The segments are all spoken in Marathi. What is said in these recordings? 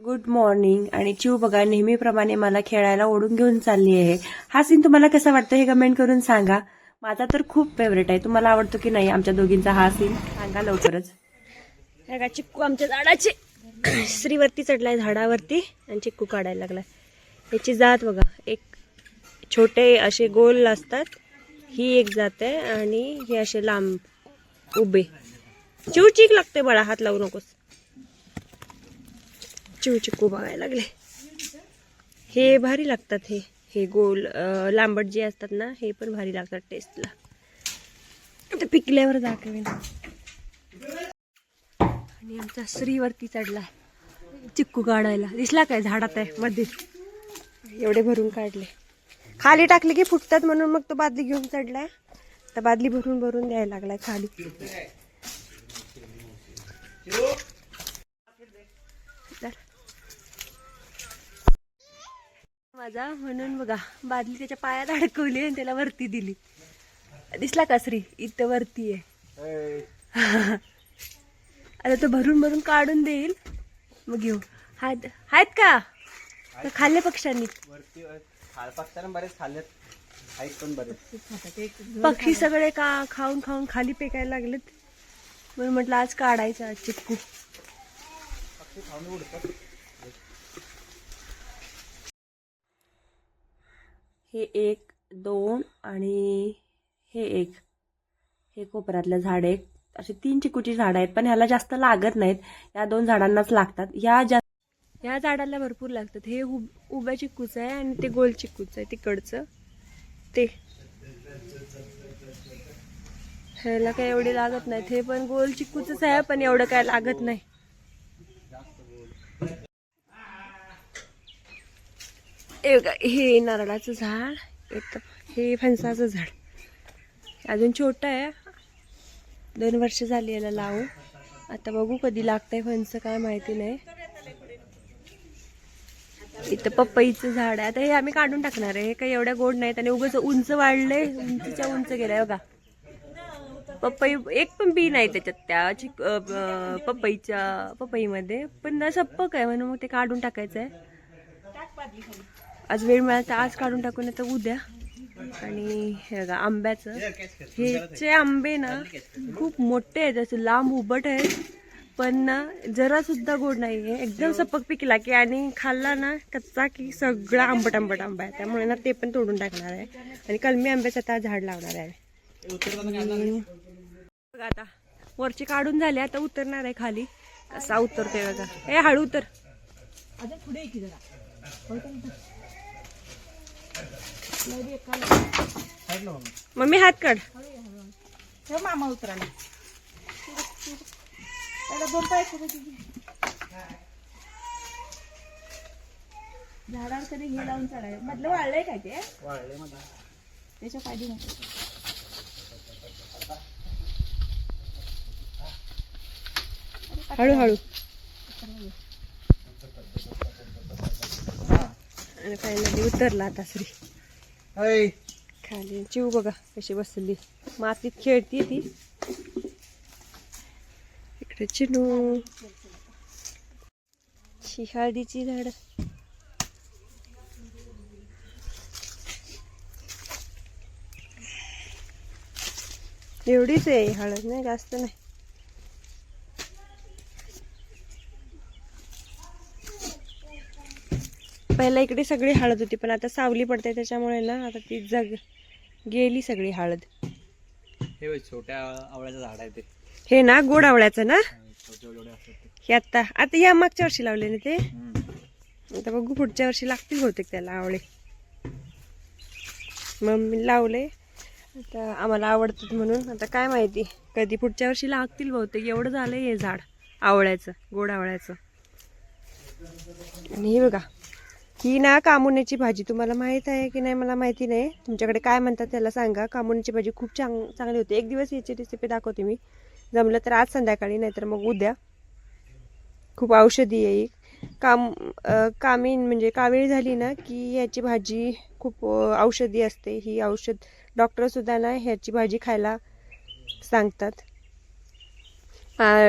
गुड मॉर्निंग आणि चिव बघा नेहमीप्रमाणे मला खेळायला ओढून घेऊन चालली आहे. हा सीन तुम्हाला कसा वाटतं हे कमेंट करून सांगा. माझा तर खूप फेवरेट आहे. तुम्हाला आवडतो की नाही आमच्या दोघींचा हा सीन सांगा लवकरच. हे चिक्कू आमच्या झाडाची. श्रीवरती चढलाय झाडावरती. आणि चिक्कू काढायला लागलाय. याची जात बघा एक छोटे असे गोल असतात. ही एक जात आहे आणि हे असे लांब उभे. चिव चीक लागते बळा हात लावू नकोस. चिव चिक्कू बघायला लागले. हे भारी लागतात हे. हे गोल लांबट जे असतात ना हे पण भारी लागतात टेस्टला आता पिकल्यावर दाखवेन. आणि आमचा श्रीवरती चढला. चिक्कू काढायला. दिसला काय झाडात आहे मध्ये? एवढे भरून काढले. खाली टाकले की फुटतात म्हणून मग तो बादली घेऊन चढलाय. तर बादली भरून भरून द्यायला लागलाय खाली. माझा म्हणून बघा बादली त्याच्या पायात अडकवली आणि त्याला वरती दिली. दिसला का श्री? इथं वरती आहे. आता तो भरून भरून काढून देईल. मग घेऊ. हात आहेत का? तर खाल्ले पक्ष्यांनी. बरेच खाल्ले पक्षी सगळे का खाऊन खाऊन खाली पेकायला लागलेत? म्हणून म्हटलं आज काढायचं आज चिक्कू. हे एक दोन आणि हे एक. हे कोपऱ्यातलं झाड एक. असे तीन चिकूची झाडं आहेत पण ह्याला जास्त लागत नाहीत. या दोन झाडांनाच लागतात. या जास्त या झाडाला भरपूर लागतात. हे उब उभ्या चिक्कूचं आहे आणि ते गोल चिक्कूचं आहे तिकडचं. ते. ह्याला काय एवढे लागत नाहीत. हे पण गोल चिकूचंच आहे पण एवढं काय लागत नाही. हे बघा, हे नारळाचं झाड एक हे फणसाचं झाड. अजून छोटं आहे. दोन वर्ष झाली याला लावू आता बघू कधी लागतंय फणस काय माहिती नाही. इथं पपईचं झाड आहे. आता हे आम्ही काढून टाकणार आहे. हे काही एवढ्या गोड नाहीत आणि उगाच उंच वाढले उंचच्या उंच गेलाय बघा. पपई एक पण बी नाही त्याच्यात त्या चिक पपईच्या पपईमध्ये. पण ना सप्पक आहे म्हणून मग ते काढून टाकायचं आहे आज वेळ मिळाला तर आज काढून टाकू नाही तर उद्या. आणि हे बघा आंब्याचं. हेचे आंबे ना खूप मोठे आहेत असं लांब उबट आहेत. पण ना जरा सुद्धा गोड नाही आहे. एकदम सपक पिकला की आणि खाल्ला ना कच्चा की सगळा आंबट आंबट आंबा आहे. त्यामुळे ना ते पण तोडून टाकणार आहे. आणि कलमी आंब्याचं आता झाड लावणार आहे. बघा आता वरचे काढून झाले आता उतरणार आहे खाली. कसा उतरतोय बघा. हे हळू उतर. मम्मी हात काढ. मामा उतराला त्याला दोन पाय करू झाडावर कधी हे लावून चढाय मधलं वाळलंय काय ते? त्याच्या पाहिजे नको हळूहळू. आणि फायनली उतरला आता श्री. हाय खाली चिव बघा कशी बसली. मातीत खेळती ती. इकडे चिनू. शी हळदीची झाड. एवढीच आहे हळद नाही जास्त नाही. पहिला इकडे सगळी हळद होती पण आता सावली पडते त्याच्यामुळे ना आता ती जग गेली सगळी हळद. हे छोट्या आवळ्याचं झाड आहे ते. हे ना गोड आवळ्याचं ना? हे आता आता या मागच्या वर्षी लावले ना ते. आता बघू पुढच्या वर्षी लागतील बहुतेक त्याला आवळे. मम्मी लावले. आता आम्हाला आवडतात म्हणून. आता काय माहिती कधी पुढच्या वर्षी लागतील बहुतेक. एवढं झालंय हे झाड आवळ्याचं गोड आवळ्याचं. आणि हे बघा ही ना कामुण्याची भाजी तुम्हाला माहीत आहे की नाही मला माहिती नाही. तुमच्याकडे काय म्हणतात त्याला सांगा. कामुण्याची भाजी खूप चांग चांगली होती. एक दिवस याची रेसिपी दाखवते मी. जमलं तर आज संध्याकाळी नाहीतर मग उद्या. खूप औषधी आहे काम कामीन म्हणजे कावेळी झाली ना की याची भाजी खूप औषधी असते. ही औषध डॉक्टरसुद्धा ना ह्याची भाजी खायला सांगतात.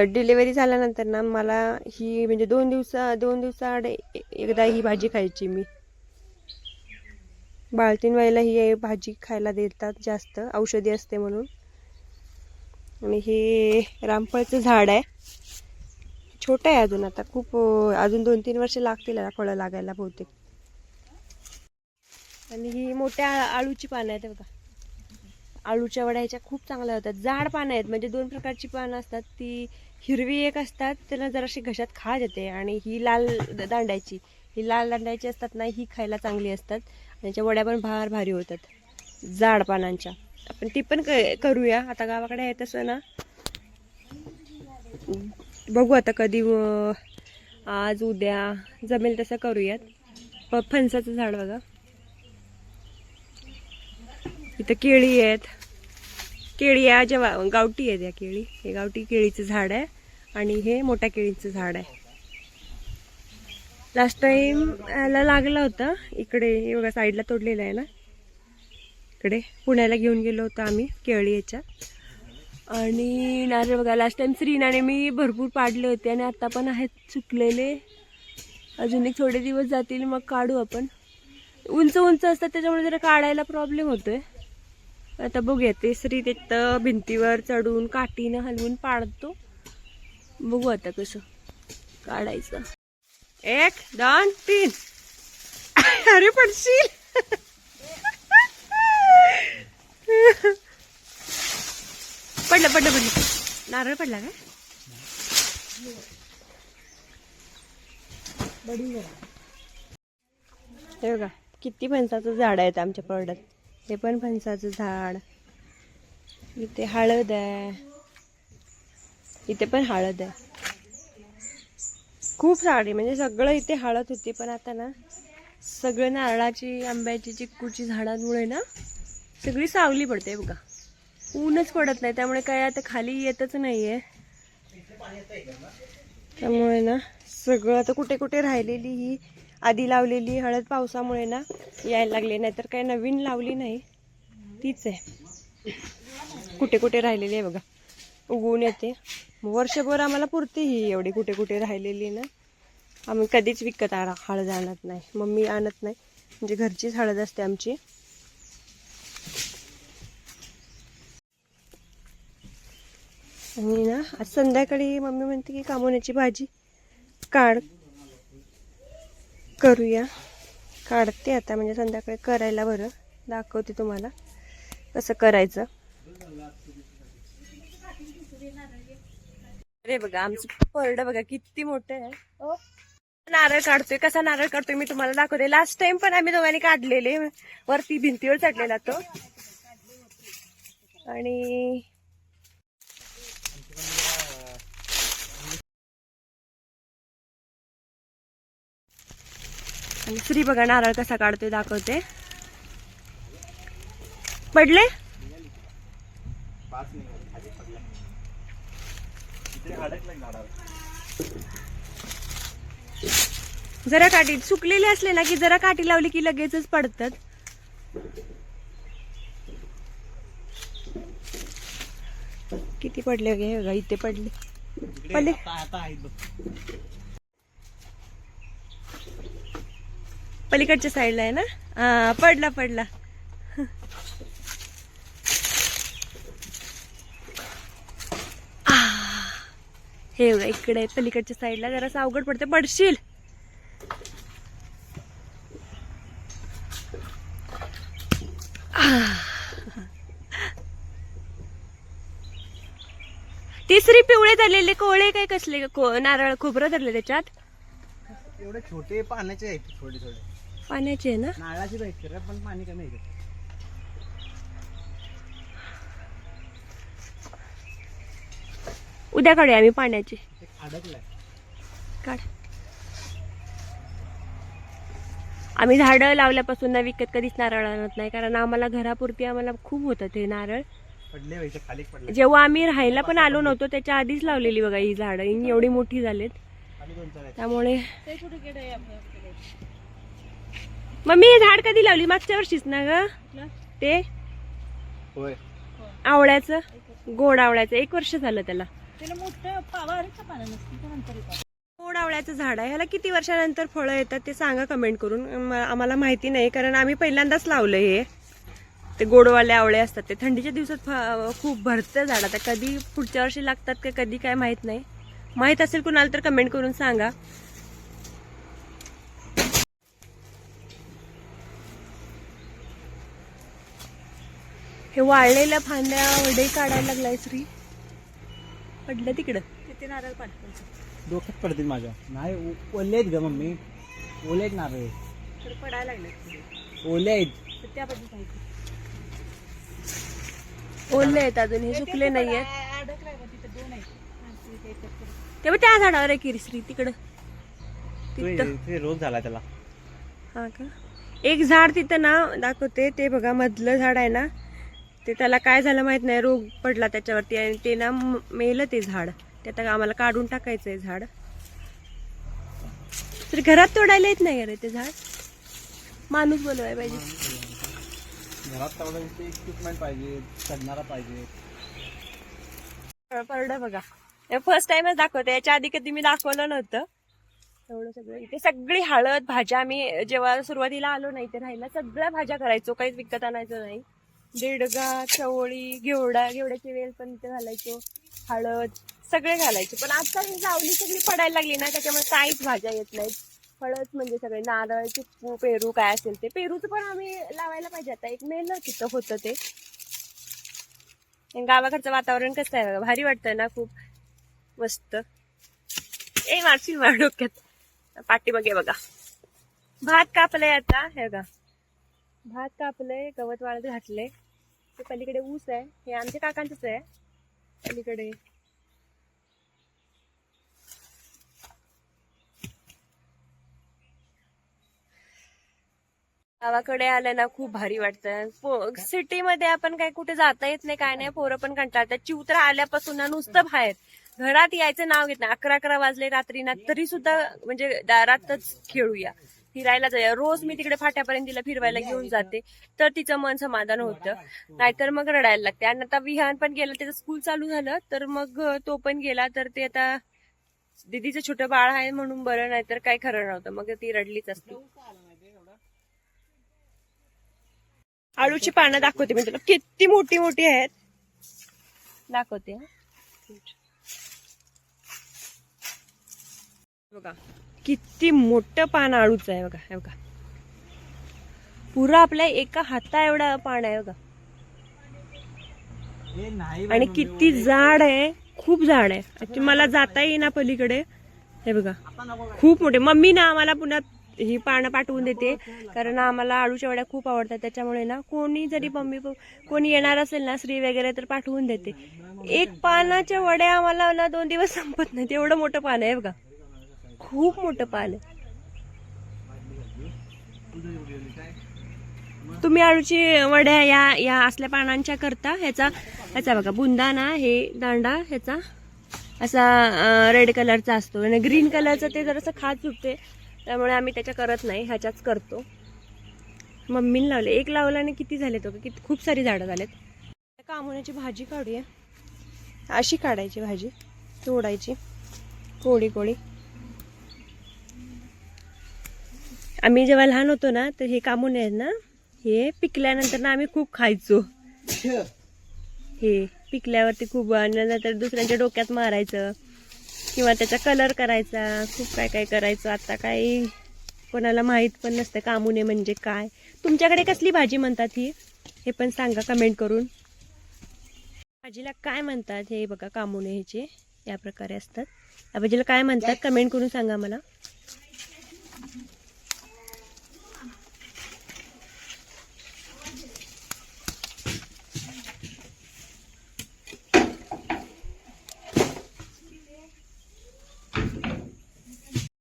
डिलिव्हरी झाल्यानंतर ना मला ही म्हणजे दोन दिवसा दोन दिवसाआड ए- एकदा ही भाजी खायची मी. बाळतीन व्हायला ही भाजी खायला देतात जास्त औषधी असते म्हणून. आणि हे रामफळचं झाड आहे. छोटं आहे अजून आता खूप अजून दोन तीन वर्ष लागतील याला फळं लागायला बहुतेक. आणि ही मोठ्या आळूची पानं आहेत बघा. आळूच्या वड्या ह्याच्या खूप चांगल्या होतात. जाड पानं आहेत म्हणजे दोन प्रकारची पानं असतात ती हिरवी एक असतात त्यांना जराशी घशात खा येते आणि ही लाल दांड्याची. ही लाल दांड्याची असतात ना ही खायला चांगली असतात आणि त्याच्या वड्या पण भार भारी होतात जाड पानांच्या. आपण ती पण क- करूया. आता गावाकडे आहे तसं ना. बघू आता कधी आज उद्या जमेल तसं करूयात. प फणसाचं झाड बघा. इथं केळी आहेत. केळी या जेव्हा गावठी आहेत या केळी. हे गावठी केळीचं झाड आहे आणि हे मोठ्या केळीचं झाड आहे. लास्ट टाइम याला लागला होता. इकडे हे बघा साईडला तोडलेलं आहे ना? इकडे पुण्याला घेऊन गेलो होतो आम्ही केळी याच्या. आणि नारळ बघा लास्ट टाइम श्रीनाने मी भरपूर पाडले होते आणि आत्ता पण आहेत सुकलेले. अजून एक थोडे दिवस जातील मग काढू आपण. उंच उंच असतात त्याच्यामुळे जरा काढायला प्रॉब्लेम होतोय. आता बघूया तेसरी तिथं भिंतीवर चढून काठीनं हलवून पाडतो. बघू आता कसं काढायचं. एक दोन तीन. अरे पडशील. पडलं पडलं पडलं. नारळ पडला का हे बघा किती फणसाचं झाड आहेत आमच्या परड्यात हे पण फणसाचं झाड. इथे हळद आहे. इथे पण हळद आहे. खूप साडी म्हणजे सगळं इथे हळद होती पण आता ना सगळं नारळाची आंब्याची चिक्कूची झाडांमुळे ना सगळी सावली पडते बघा. ऊनच पडत नाही. त्यामुळे काय आता खाली येतच नाही आहे त्यामुळे ना सगळं आता कुठे कुठे राहिलेली ही आधी लावलेली हळद पावसामुळे ना यायला लागली नाहीतर काही नवीन लावली नाही. तीच आहे. कुठे कुठे राहिलेली आहे बघा. उगवून येते. वर्षभर आम्हाला पुरते ही एवढी कुठे कुठे राहिलेली ना. आम्ही कधीच विकत आणा हळद आणत नाही. मम्मी आणत नाही. म्हणजे घरचीच हळद असते आमची. आणि ना आज संध्याकाळी मम्मी म्हणते की कामोण्याची भाजी काढ. करूया. काढते आता म्हणजे संध्याकाळी करायला बरं. दाखवते तुम्हाला कसं करायचं. अरे बघा आमचं परडं बघा किती मोठं आहे. हो. नारळ काढतोय कसा नारळ काढतोय मी तुम्हाला दाखवते. लास्ट टाइम पण आम्ही दोघांनी काढलेले वरती भिंतीवर चढलेला तो. आणि आणि श्री बघा नारळ कसा काढतोय दाखवते. पडले? जरा काठी सुकलेले असले ना की जरा काठी लावली की लगेचच पडतात. किती पडले गे? बघा इथे पडले. पडले आता आता आहेत बघ पलीकडच्या साईडला आहे ना? हा पडला पडला. हे बघा इकडे पलीकडच्या साईडला जरा अवघड पडते पडशील. तिसरी पिवळे धरलेले कोळे काय कसले? नारळ खोबरं धरले त्याच्यात? एवढे छोटे पाण्याचे आहेत थोडे थोडे. पाण्याचे आहे ना? आहेत खरं पण पाणी कमी आहे उद्या काढूया आम्ही पाण्याचे. अडकलंय काढ. आम्ही झाडं लावल्यापासून ना विकत कधीच नारळ आणत नाही कारण आम्हाला घरापुरती आम्हाला खूप होतं ते नारळ. पडले व्हायचे खाली पडले. जेव्हा आम्ही राहायला पण आलो नव्हतो त्याच्या आधीच लावलेली बघा ही झाडं. ही एवढी मोठी झालीत. खाली दोन चार आहेत. त्यामुळे ते कुठे गेले? आपल्याकडे मम्मी हे झाड कधी लावली? मागच्या वर्षीच ना ग? ते? होय. आवळ्याचं? गोड आवळ्याचं. एक वर्ष झालं त्याला. गोड आवळ्याचं झाड आहे. ह्याला किती वर्षानंतर फळं येतात ते सांगा कमेंट करून. म- आम्हाला माहिती नाही कारण आम्ही पहिल्यांदाच लावलं हे. ते गोडवाले आवळे असतात. ते थंडीच्या दिवसात फ- खूप भरतं झाड. आता कधी पुढच्या वर्षी लागतात का कधी काय माहीत नाही. माहीत असेल कुणाला तर कमेंट करून सांगा. हे वाळलेल्या फांद्या वडे काढायला लागलाय श्री. पडलं तिकडं. तिथे नारळ पाठवायचं. डोक्यात पडतील माझ्या. नाही ओ- ओले आहेत ग मम्मी. ओले आहेत नारळ. तर पडायला लागलं ओले आहेत. तर ओले आहेत अजून हे सुकले अडकलाय तिथे दोन आहेत. हा, करून. तेव्हा त्या झाडावर आहे किरीश्री तिकडं. तो तिथं. ते रोज झाला त्याला. हा का? एक झाड तिथं ना दाखवते ते बघा मधलं झाड आहे ना. ते त्याला काय झालं माहीत नाही. रोग पडला त्याच्यावरती आणि ते ना म- मेलं ते झाड. ते आता आम्हाला काढून टाकायचंय झाड. तर घरात तोडायला येत नाही अरे ते झाड? माणूस बोलवाय पाहिजे. घरात तेवढं इक्विपमेंट पाहिजे चढणारा पाहिजे. परडं बघा. फर्स्ट टाइमच दाखवते. याच्या आधी कधी मी दाखवलं नव्हतं. एवढं सगळं. इथे सगळी हळद भाज्या आम्ही जेव्हा सुरुवातीला आलो नाही इथे राहायला सगळ्या भाज्या करायचो. काहीच विकत आणायचं नाही. देडगा चवळी घेवडा घेवड्याची वेल पण इथे घालायचो. हळद सगळे घालायचे. पण आजकाल ही सावली सगळी पडायला लागली ना त्याच्यामुळे काहीच भाज्या येत नाहीत. फळच म्हणजे सगळे नारळ चिक्कू पेरू काय असेल ते. पेरूचं पण आम्ही लावायला पाहिजे. आता एक मेल तिथं होतं ते. गावाकडचं वातावरण कसं आहे बघा भारी वाटतं ना खूप. मस्त. ए मारशील मार डोक्यात. पाठीमागे बघा. भात कापलाय आता हे बघा. भात कापलंय गवत वाळत घातलंय. ते पलीकडे ऊस आहे. हे आमच्या काकांचंच आहे. पलीकडे. गावाकडे आलं ना खूप भारी वाटतं. सिटीमध्ये आपण काय कुठे जाता येत नाही काय नाही. पोरं पण कंटाळतात. चिवत्रा आल्यापासून ना नुसतं बाहेर. घरात यायचं नाव घेत नाही. अकरा अकरा वाजले रात्री ना तरी सुद्धा म्हणजे दारातच खेळूया. फिरायला जाऊया रोज मी तिकडे फाट्यापर्यंत तिला फिरवायला घेऊन जाते. तर तिचं मन समाधान होतं. नाहीतर मग रडायला लागते. आणि आता विहान पण गेलं त्याचं स्कूल चालू झालं तर मग तो पण गेला तर ते आता दिदीचं छोटं बाळ आहे म्हणून बरं नाही तर काय खरं नव्हतं. मग ती रडलीच असते. आळूची पानं दाखवते मी तुला. किती मोठी मोठी आहेत. दाखवते. बघा. किती मोठं पान आळूचं आहे बघा हे बघा. पुरं आपल्या एका हाता एवढा पान आहे बघा. आणि किती जाड आहे खूप जाड आहे. मला जाता येईना पलीकडे. हे बघा खूप मोठे. मम्मी ना आम्हाला पुन्हा ही पानं पाठवून देते कारण आम्हाला आळूच्या वड्या खूप आवडतात. त्याच्यामुळे ना कोणी जरी मम्मी कोणी येणार असेल ना श्री वगैरे तर पाठवून देते. एक पानाच्या वड्या आम्हाला ना दोन दिवस संपत नाही एवढं मोठं पान आहे बघा. खूप मोठं पान आहे तुम्ही आळूची वड्या या या असल्या पानांच्या करता. ह्याचा ह्याचा बघा बुंदाना हे दांडा ह्याचा असा रेड कलरचा असतो. आणि ग्रीन कलरचं ते जरासं खात सुटते. त्यामुळे आम्ही त्याच्या करत नाही. ह्याच्याच करतो. मम्मीने लावले. एक लावल्याने आणि किती झाले तो किती खूप सारी झाडं झालेत. कामोण्याची भाजी काढूया. अशी काढायची भाजी. तोडायची. कोळी कोळी. आम्ही जेव्हा लहान होतो ना तर हे कामोने आहेत ना हे पिकल्यानंतर ना आम्ही खूप खायचो. हे पिकल्यावरती खूप नंतर दुसऱ्यांच्या डोक्यात मारायचं किंवा त्याचा कलर करायचा खूप काय काय करायचं आता काही कोणाला माहीत पण नसतं कामुने म्हणजे काय. तुमच्याकडे कसली भाजी म्हणतात ही? हे पण सांगा कमेंट करून. भाजीला काय म्हणतात? हे बघा कामुने ह्याचे या प्रकारे असतात. या भाजीला काय म्हणतात? कमेंट करून सांगा मला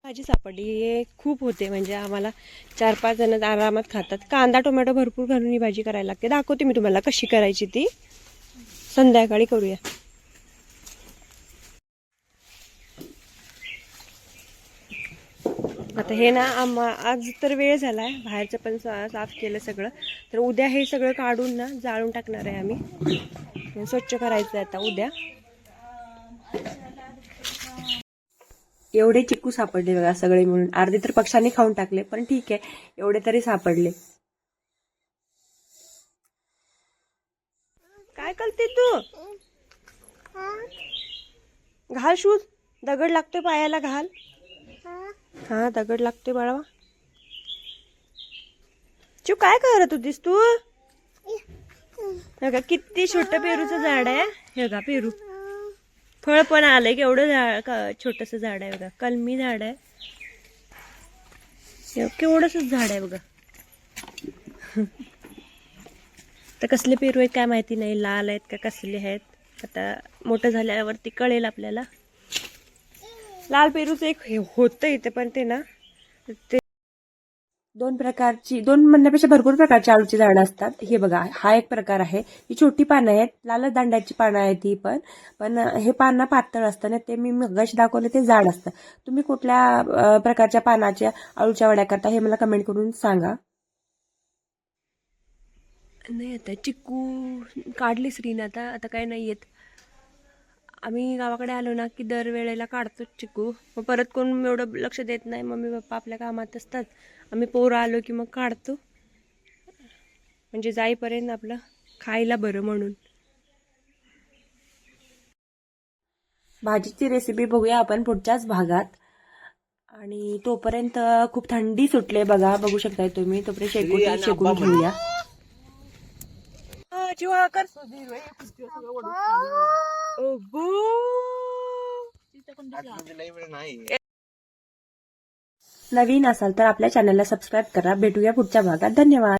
भाजी सापडली. हे खूप होते. म्हणजे आम्हाला चार पाच जण आरामात खातात. कांदा टोमॅटो भरपूर घालून ही भाजी करायला लागते. दाखवते मी तुम्हाला कशी करायची ती. संध्याकाळी करूया. आता हे ना आम्हा आज तर वेळ झालाय. बाहेरचं पण साफ केलं सगळं. तर उद्या हे सगळं काढून ना जाळून टाकणार आहे आम्ही. स्वच्छ करायचं आहे आता उद्या. एवढे चिक्कू सापडले बघा सगळे मिळून. अर्धे तर पक्ष्यांनी खाऊन टाकले पण ठीक आहे एवढे तरी सापडले. काय करते तू? घाल शूज. दगड लागतोय पायाला घाल. हा दगड लागतोय बाळा चू काय करत होतीस तू? हे किती छोट पेरूचं झाड आहे. हे बघा पेरू. फळ पण आलंय केवढं झाड छोटस झाड आहे बघा. कलमी झाड आहे. केवढस झाड आहे बघा. तर कसले पेरू आहेत काय माहिती नाही लाल आहेत का कसले आहेत. आता मोठं झाल्यावरती कळेल आपल्याला. लाल पेरूचं एक होतं इथे पण ते ना. ते दोन प्रकारची दोन म्हणण्यापेक्षा भरपूर प्रकारची आळूची झाडं असतात. हे बघा हा एक प्रकार आहे. ही छोटी पानं आहेत लाल दांड्याची पानं आहेत ही पण. पण हे पानं पातळ असतं ते मी मगाशी दाखवले ते जाड असतं. तुम्ही कुठल्या प्रकारच्या पानाच्या आळूच्या वड्या करता हे मला कमेंट करून सांगा. नाही आता चिक्कू काढली श्रीन आता आता काय नाही येत. आम्ही गावाकडे आलो ना की दरवेळेला काढतोच चिकू मग परत कोण एवढं लक्ष देत नाही मम्मी पप्पा आपल्या कामात असतात. आम्ही पोरं आलो की मग काढतो. म्हणजे जाईपर्यंत आपलं खायला बरं म्हणून. भाजीची रेसिपी बघूया आपण पुढच्याच भागात. आणि तोपर्यंत खूप थंडी सुटले बघा बघू शकताय तुम्ही. तोपर्यंत शेकून शेकून घेऊया. हा, नवीन असाल तर आपल्या चॅनलला सबस्क्राईब करा. भेटूया पुढच्या भागात. धन्यवाद.